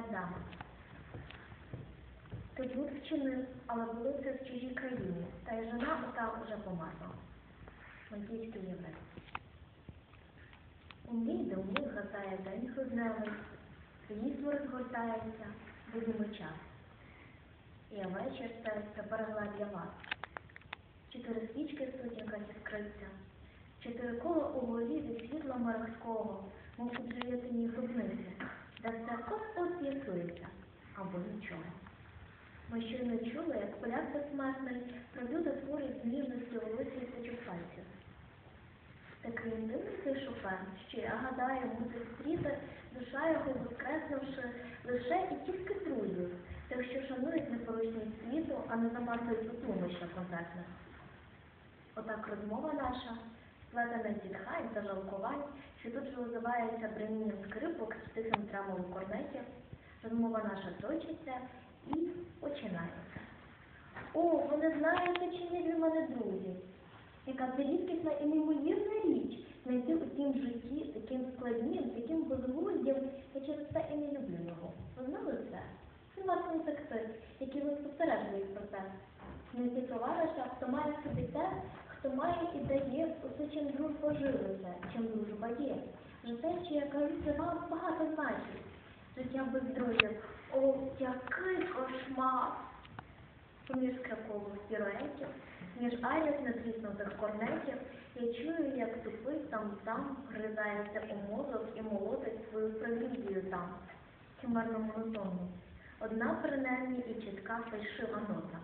дами. Ти блуд вчинив, але було це в чужій країні, та й жона ота вже померла. Мальтійський єврей. У мій дому гасає день грудневий, ліс розгортається, будемо час. І вечір це тепер гла для вас. Чотири свічки в сутінках іскриться, чотири кола у голові від світла морського, мов у животині грудниці, де все от-от з'ясується, або нічого. Ми щойно чули, як поляк безсмертний про люди творить з ніжністю волосся і пальців. Такий дивний цей що я гадаю, мусить стріти, душа його воскреснувши лише і тільки друзів, тих, що шанують непорушність світу, а не замахують у тлумища конкретних. Отак розмова наша, сплетена з зітхань та жалкувань, що тут же озивається бремінням скрипок з тихим тремолом корнетів, розмова наша точиться і починається. О, ви не знаєте, чи не для мене друзі. Яка це рідкісна і неймовірна річ знайти у цім житті таким складним, таким безглуздям, я через це і не люблю його. Ви знали це? Це власне інсекти, які ви спостережують про це. Знайти товариша, хто має хто має і дає усе, чим дружба живиться, чим дружба є. Життя, що я кажу, це вам багато значить. Життя без друзів. О, який кошмар! Поміж краколу піруетів, між аліс натріснутих корнетів, я чую, як тупий там-там гризається у мозок і молотить свою прелюдію там, химерно монотонну. Одна принаймні і чітка фальшива нота.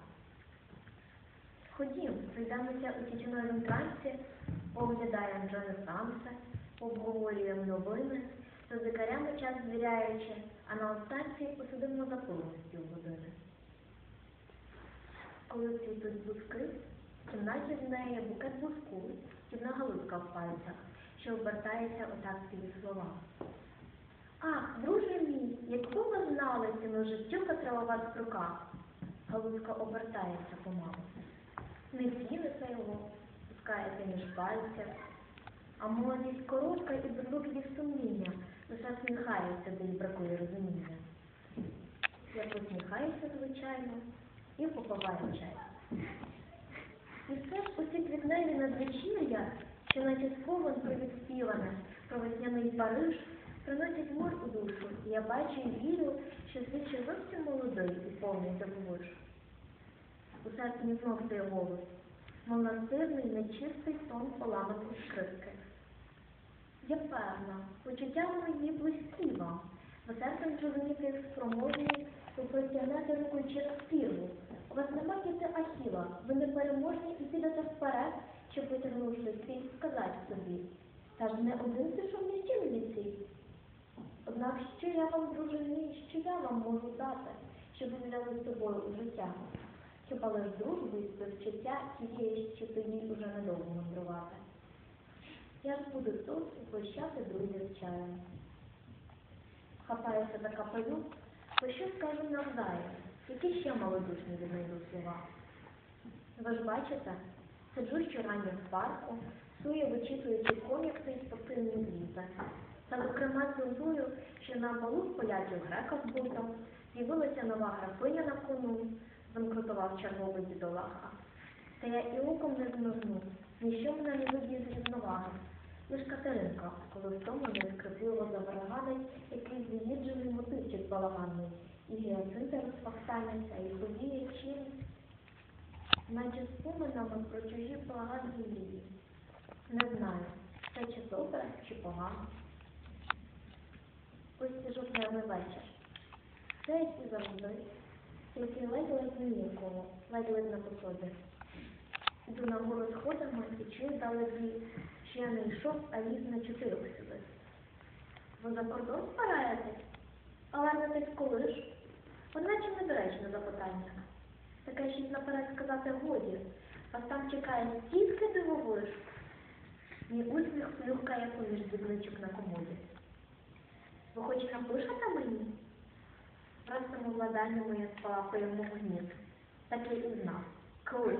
Ходім, прийдемося у тітюновім трансі, поглядаємо Ренесанси, обговорюємо новини, за зикарями час звіряючи, а на останці посидимо за з півгодини. Коли цвітуть бузки, в кімнаті в неї букет бузку, сідна галузка в пальцях, що обертається отак ці слова. Ах, друже мій, якби ви знали ціну життю, котре у вас в руках. Галузка обертається помалу. Не цілиться його, пускається між пальців, а молодість коротка і без викидів сумління, лише сміхається, де їй бракує розуміння. Я посміхаюся, звичайно, і попиваю чай. І все ж оці квітневі надвечір'я, що наче сповен про відспіване, про весняний Париж, приносять мир у душу, і я бачу і вірю, що світ зовсім молодий і повний дивовиж. У серці знов цей голос, мов нечистий тон поламаної скрипки. Я певна, почуття мої близькі вам, ви серцем зрозуміти спроможні, ви протягнете руку через пірву. У вас немає діти Ахіла, ви непереможні і підете вперед, щоб витягнувши світ, сказати собі. Та ж не один ти шумний стін ліці. Однак що я вам, друже що я вам можу дати, щоб ви взяли з собою життя? Хіба лиш дружбу і співчуття тієї, що тоді уже недовго мандрувати? Я ж буду тут і прощати друзів з чаєм. Хапаюся за капелюк, то що скажу навзаєм, які ще малодушні віднайду слова. Ви ж бачите, сиджу щораннє в парку, сує вичитуючи комікси і спортивні звіти. Та зокрема цензую, що на балу в поляків грека з бутом з'явилася нова графиня на кону, банкрутував черговий бідолаха. Та я і оком не змигну, ніщо мене не виб'є з рівноваги. Лиш Катеринка, коли в тому не скрипливо забараганить якийсь заїджений мотивчик балаганний, і гіацинти розпахтаняться, і ходіє чимсь, наче споминами про чужі благодні мрії. Не знаю, це чи добре, чи погано. Ось це жовтневий вечір. Це і завжди, тільки ледь-ледь ніякого, ледь-ледь на пособі. Іду на гору сходами і чую далебі, що я не йшов, а їх на чотирьох сюди. Ви за кордон збираєтесь? Але не десь коли ж? Одначе недоречне запитання. Таке щось наперед сказати годі. Вас там чекає стільки дивовиж. Мій усміх плюхкає поміж дрібничок на комоді. Ви хоч напишете мені? Владанню моє спалахує мов гніт. Так я і знав. Коли?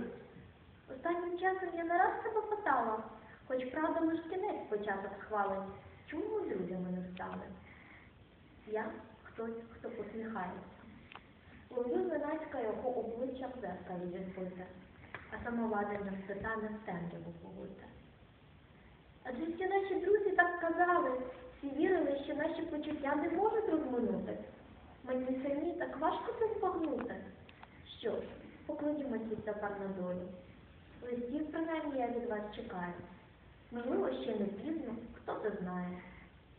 Останнім часом я не раз себе питала, хоч правда лиш кінець початок схвалить, чому ми друзями не стали? Я? хтось, хто посміхається. Ловлю зненацька його обличчя зеркалі відбите, а самовладанням питання в темряву погуте. Адже всі наші друзі так казали, всі вірили, що наші почуття не можуть розминути. Мені самі так важко це збагнути. Що ж, покладімося тепер на долю. Листів принаймні я від вас чекаю. Можливо, ще не пізно, хто це знає.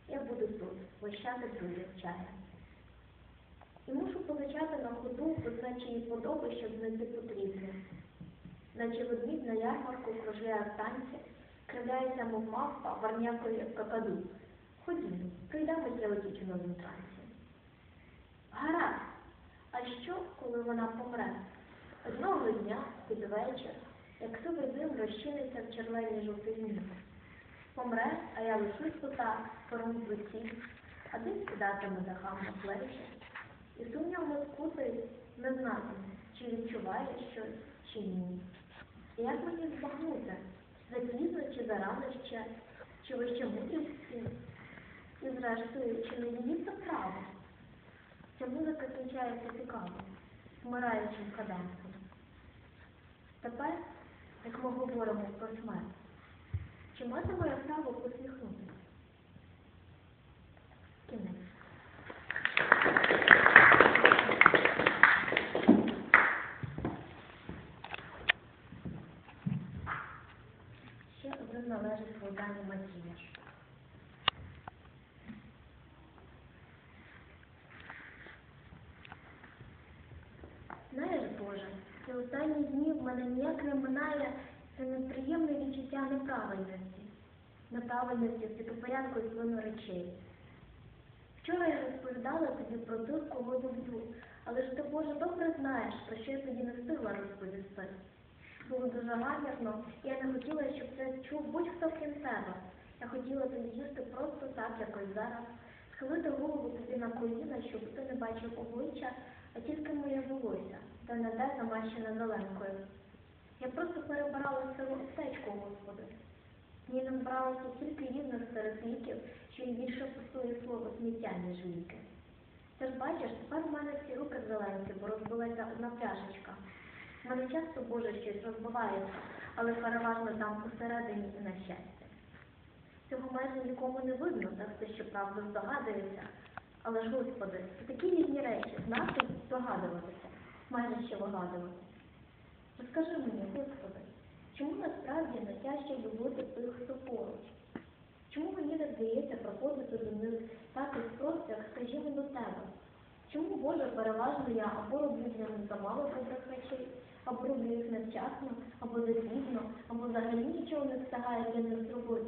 Я буду тут, вищати друзів чая. І мушу позичати на ходу, наче їй подоби, щоб знайти потрібне. Наче ведмідь на ярмарку кружляє в танці, кривляється, мов мавпа, варнякою в какаду. Ходімо, прийдемося у дівчиновім трансі. Гаразд. А що, коли вона помре? Одного дня, під вечір, як сивий дим розчиниться в червоній жовтині. Помре, а я лишусь тут, пором в руці, а дим сідатиме дахам на плечі. І сумнівно скутий не знати, чи відчуває щось, чи ні. І як мені збагнути, запізно чи зарано ще, чи ви ще мудрості? І зрештою, чи не її це право? Ця музика кінчається цікаво, вмираючим кадансом. Тепер, як ми говоримо про смерть, чи матиме я право посміхнутися? Кінець. Ще один належить Богдану Матіяш. Знаєш, Боже, ці останні дні в мене ніяк не минає це неприємне відчуття неправильності, неправильності світопорядку звину речей. Вчора я розповідала тобі про кого люблю, але ж ти, Боже, добре знаєш, про що я тоді не встигла розповісти. Було дуже гамірно, і я не хотіла, щоб це чув будь-хто крім тебе. Я хотіла тобі їсти просто так, якось зараз, схилити голову тобі на коліна, щоб ти не бачив обличчя, а тільки моє волосся, та не те замащене зеленкою. Я просто перебирала силу аптечку, Господи. В ній назбиралося стільки різних серед ліків, що і більше пустує слово сміття, ніж ліки. Ти ж бачиш, тепер в мене всі руки зеленкі, бо розбилася одна пляшечка. В мене часто, Боже, щось розбивається, але переважно там посередині і на щастя. Цього майже нікому не видно, так ти що правда здогадується. Але ж, Господи, це такі різні речі, знати здогадуватися, майже ще вигадувати. Розкажи мені, Господи, чому насправді найтяжче любити тих, хто поруч? Чому мені не здається проходити до них так із просто, як скажімо, до тебе? Чому, Боже, переважно я або роблю для них замало добрих речей, або роблю їх невчасно, або запізно, або взагалі нічого не встигаю для них зробити?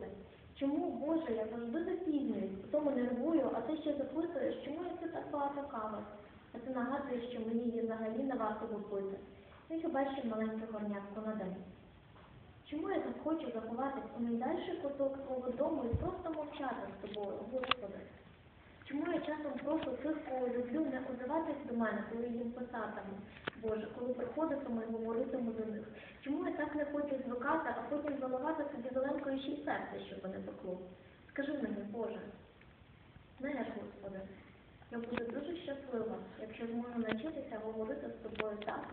Чому, Боже, я завжди запізнююсь, тому нервую, а ти ще запитуєш, чому я це так багато кави? А ти нагадуєш, що мені її взагалі не варто купити. Хіба ще маленьке горнятко на день. Чому я так хочу заховатись у найдальший куток свого дому і просто мовчати з тобою, Господи? Чому я часом прошу тих, кого люблю, не озиватись до мене, коли їм писатиму? Боже, коли приходитиму і говоритиму до них? Чому я так не хочу звикати, а потім заливати собі зеленкою ще й серце, щоб не пекло? Скажи мені, Боже. Знаєш, Господи, я буду дуже щаслива, якщо зможу навчитися говорити з тобою так,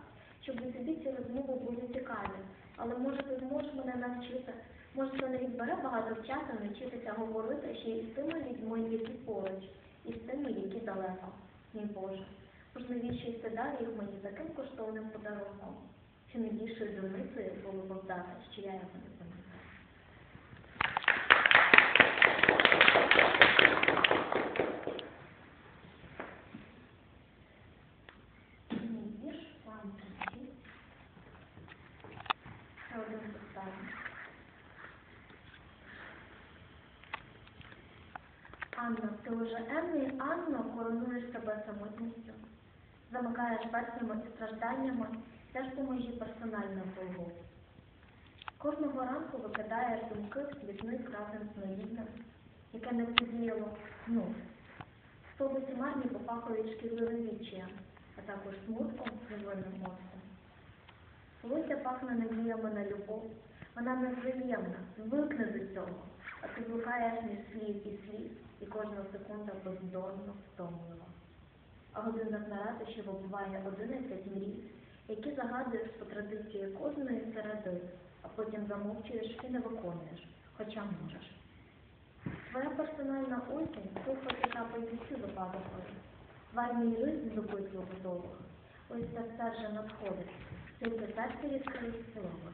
щоб і тобі ці розмови були цікаві. Але може ти зможеш мене навчити? Може, це не відбере багато часу навчитися говорити ще й з тими людьми, які поруч, і з тими, які далеко. Мій Боже. Тож навіщо йти далі їх мені таким коштовним подарунком? Чи не більшою дурницею було б вдати, що я його не пам'ятаю? Мій вірш вам прийти. Ще один останній. Анна, ти уже енний Анно коронуєш себе самотністю, замикаєш версіями і стражданнями, теж поможі персонально Богу. Кожного ранку викидаєш думки в світник разом з наївним, яке не подіяло знов. Столиці марні попахують шкідливим відчаєм, а також смутком невинним мостом. Волосся пахне надіями на любов, вона невзаємна, звикне до цього, ти блукаєш між слів і слів, і кожна секунда бездонно втомлива. а годинник на ратуші вибуває 11 мрій, які загадуєш по традиції кожної середи, а потім замовчуєш і не виконуєш, хоча можеш. Твоя персональна осінь сухо капає всюди падає. В армії ризм допитливо довго. Ось так вже надходить, тільки серце відкрилось цілого.